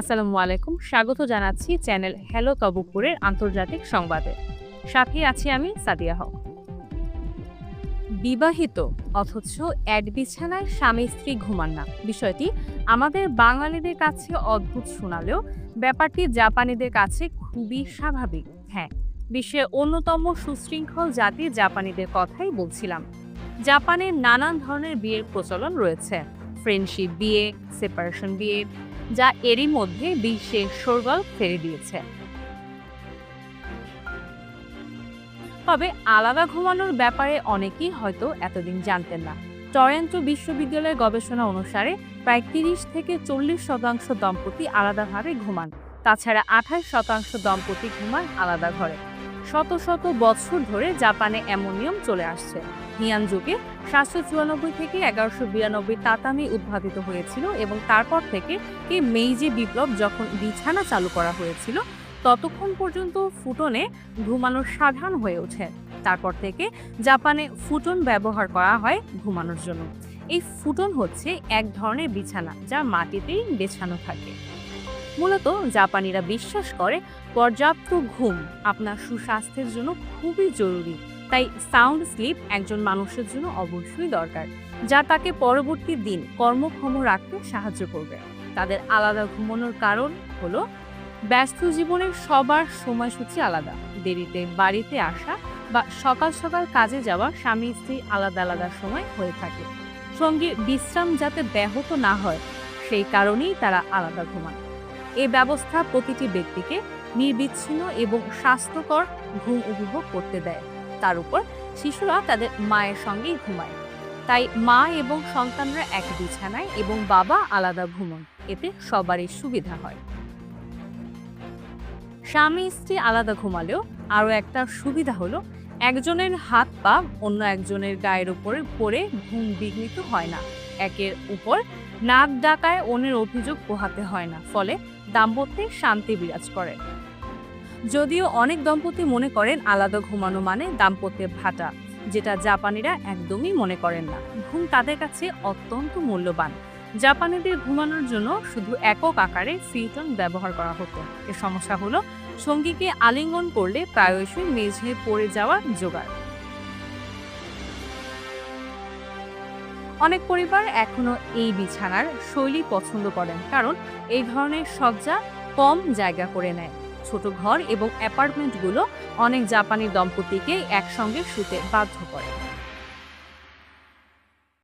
আসসালামু আলাইকুম। স্বাগত জানাচ্ছি চ্যানেল হ্যালো তবুপুরের আন্তর্জাতিক সংবাদে। সাথে আছি আমি সাদিয়া হক। বিবাহিত অথচ এক বিছানায় স্বামী স্ত্রী ঘুমান না। বিষয়টি আমাদের বাঙালিদের কাছে অদ্ভুত শোনালেও ব্যাপারটি জাপানিদের কাছে খুবই স্বাভাবিক। হ্যাঁ বিশ্বের অন্যতম সুশৃঙ্খল জাতি জাপানিদের কথাই বলছিলাম। জাপানে নানান ধরনের বিয়ের প্রচলন রয়েছে। ফ্রেন্ডশিপ বিয়ে, সেপারেশন বিয়ে যা এরই মধ্যে বিশ্বে শোরগোল ফেলে দিয়েছে। তবে আলাদা ঘুমানোর ব্যাপারে অনেকেই হয়তো এতদিন জানতেন না। টরেন্টো বিশ্ববিদ্যালয়ের গবেষণা অনুসারে প্রায় তিরিশ থেকে চল্লিশ শতাংশ দম্পতি আলাদাভাবে ঘুমান। তাছাড়া আঠাশ শতাংশ দম্পতি ঘুমান আলাদা ঘরে। শত শত বছর ধরে জাপানে এমন নিয়ম চলে আসছে। হিয়ান যুগে সাতশো চুরানব্বই থেকে এগারোশো বিরানব্বই তাতামি উদ্ভাবিত হয়েছিল এবং তারপর থেকে এই মেইজি বিপ্লব যখন বিছানা চালু করা হয়েছিল, ততক্ষণ পর্যন্ত ফুটনে ঘুমানো সাধারণ হয়ে ওঠে। তারপর থেকে জাপানে ফুটন ব্যবহার করা হয় ঘুমানোর জন্য। এই ফুটন হচ্ছে এক ধরনের বিছানা যা মাটিতেই বেছানো থাকে। মূলত জাপানিরা বিশ্বাস করে পর্যাপ্ত ঘুম আপনার সুস্বাস্থ্যের জন্য খুবই জরুরি। তাই সাউন্ড স্লিপ একজন মানুষের জন্য অবশ্যই দরকার, যা তাকে পরবর্তী দিন কর্মক্ষম রাখতে সাহায্য করবে। তাদের আলাদা ঘুমানোর কারণ হলো ব্যস্ত জীবনের সবার সময়সূচি আলাদা, দেরিতে বাড়িতে আসা বা সকাল সকাল কাজে যাওয়া স্বামী স্ত্রী আলাদা আলাদা সময় হয়ে থাকে। সঙ্গে বিশ্রাম যাতে ব্যাহত না হয়, সেই কারণেই তারা আলাদা ঘুমান এই ব্যবস্থা প্রতিটি ব্যক্তিকে নির্বিচ্ছিন্ন এবং স্বাস্থ্যকর ঘুম উপভোগ করতে দেয়। তার উপর শিশুরা তাদের মায়ের সঙ্গেই ঘুমায়। তাই মা এবং সন্তানরা এক বিছানায় এবং বাবা আলাদা ঘুমন। এতে সবারই সুবিধা হয়। স্বামী স্ত্রী আলাদা ঘুমালেও আরও একটা সুবিধা হলো, একজনের হাত পা অন্য একজনের গায়ের উপরে পড়ে ঘুম বিঘ্নিত হয় না। একের উপর নাক ডাকায় অন্যের অভিযোগ পোহাতে হয় না। ফলে দাম্পত্যে শান্তি বিরাজ করে। যদিও অনেক দম্পতি মনে করেন আলাদা ঘুমানো মানে দাম্পত্যে ভাটা, যেটা জাপানিরা একদমই মনে করেন না। ঘুম তাদের কাছে অত্যন্ত মূল্যবান। জাপানিদের ঘুমানোর জন্য শুধু একক আকারে ফিউটন ব্যবহার করা হতো। এর সমস্যা হলো, সঙ্গীকে আলিঙ্গন করলে প্রায়শই মেঝে পড়ে যাওয়ার জোগাড়। অনেক পরিবার এখনও এই বিছানার শৈলী পছন্দ করেন, কারণ এই ধরনের সজ্জা কম জায়গা করে নেয়। ছোট ঘর এবং অ্যাপার্টমেন্টগুলো অনেক জাপানি দম্পতিকে একসঙ্গে শুতে বাধ্য করে।